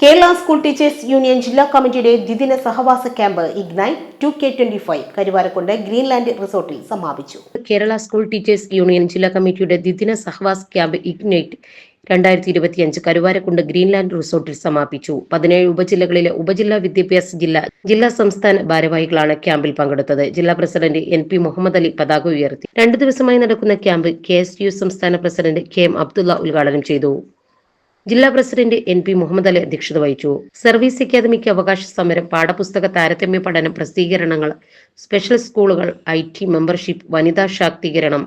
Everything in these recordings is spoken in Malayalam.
കേരള സ്കൂൾ ടീച്ചേഴ്സ് യൂണിയൻ ജില്ലാ കമ്മിറ്റിയുടെ ദ്വിദിന സഹവാസ camp ignite two K twenty five Karuvarakkundu Greenland റിസോർട്ടിൽ സമാപിച്ചു. കേരള സ്കൂൾ ടീച്ചേഴ്സ് യൂണിയൻ ജില്ലാ കമ്മിറ്റിയുടെ ദ്വിദിന സഹവാസ ക്യാമ്പ് ഇഗ്നൈറ്റ് രണ്ടായിരത്തി ഇരുപത്തിയഞ്ച് കരുവാരക്കുണ്ട് ഗ്രീൻലാൻഡ് റിസോർട്ടിൽ സമാപിച്ചു. പതിനേഴ് ഉപജില്ലകളിലെ ഉപജില്ലാ വിദ്യാഭ്യാസ ജില്ല ജില്ലാ സംസ്ഥാന ഭാരവാഹികളാണ് ക്യാമ്പിൽ പങ്കെടുത്തത്. ജില്ലാ president N P Muhammad Ali പതാക ഉയർത്തി. രണ്ടു ദിവസമായി നടക്കുന്ന ക്യാമ്പ് കെ എസ് യു സംസ്ഥാന പ്രസിഡന്റ് കെ എം അബ്ദുള്ള ഉദ്ഘാടനം ചെയ്തു. ജില്ലാ president N P Muhammad Ali അധ്യക്ഷത വഹിച്ചു. സർവീസ് അക്കാദമിക്ക് അവകാശ സമരം പാഠപുസ്തക താരതമ്യ പഠനം പ്രസിദ്ധീകരണങ്ങൾ സ്പെഷ്യൽ സ്കൂളുകൾ ഐ ടി മെമ്പർഷിപ്പ് വനിതാ ശാക്തീകരണം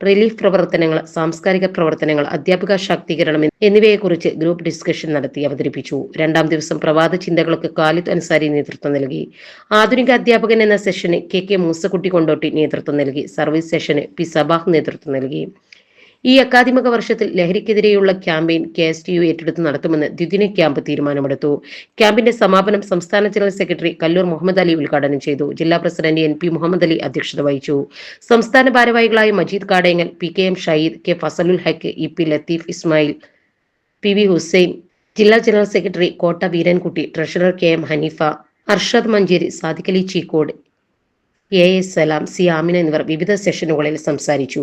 റിലീഫ് പ്രവർത്തനങ്ങൾ സാംസ്കാരിക പ്രവർത്തനങ്ങൾ അധ്യാപിക ശാക്തീകരണം എന്നിവയെക്കുറിച്ച് ഗ്രൂപ്പ് ഡിസ്കഷൻ നടത്തി അവതരിപ്പിച്ചു. രണ്ടാം ദിവസം പ്രവാദ ചിന്തകൾക്ക് ഖാലിദ് അൻസാരി നേതൃത്വം നൽകി. ആധുനിക അധ്യാപകൻ എന്ന സെഷന് കെ കെ മൂസക്കുട്ടി കൊണ്ടോട്ടി നേതൃത്വം നൽകി. സർവീസ് സെഷന് പി സബാഹ് നേതൃത്വം നൽകി. ഈ അക്കാദമിക വർഷത്തിൽ ലഹരിക്കെതിരെയുള്ള campaign K S T U ഏറ്റെടുത്ത് നടത്തുമെന്ന് ദ്വിദിന ക്യാമ്പ് തീരുമാനമെടുത്തു. ക്യാമ്പിന്റെ സമാപനം സംസ്ഥാന ജനറൽ സെക്രട്ടറി കല്ലൂർ മുഹമ്മദ് അലി ഉദ്ഘാടനം ചെയ്തു. ജില്ലാ president N P Muhammad Ali അധ്യക്ഷത വഹിച്ചു. സംസ്ഥാന ഭാരവാഹികളായ Majeed Kadayangal P K M Shaheed K Fazalul Haq E P Latheef Ismail P V Hussain ജില്ലാ general secretary Kotta Veerankutty treasurer K M Hanifa Arshad Manjeri Sadikali Cheekode A S Salam C Amina എന്നിവർ വിവിധ സെഷനുകളിൽ സംസാരിച്ചു.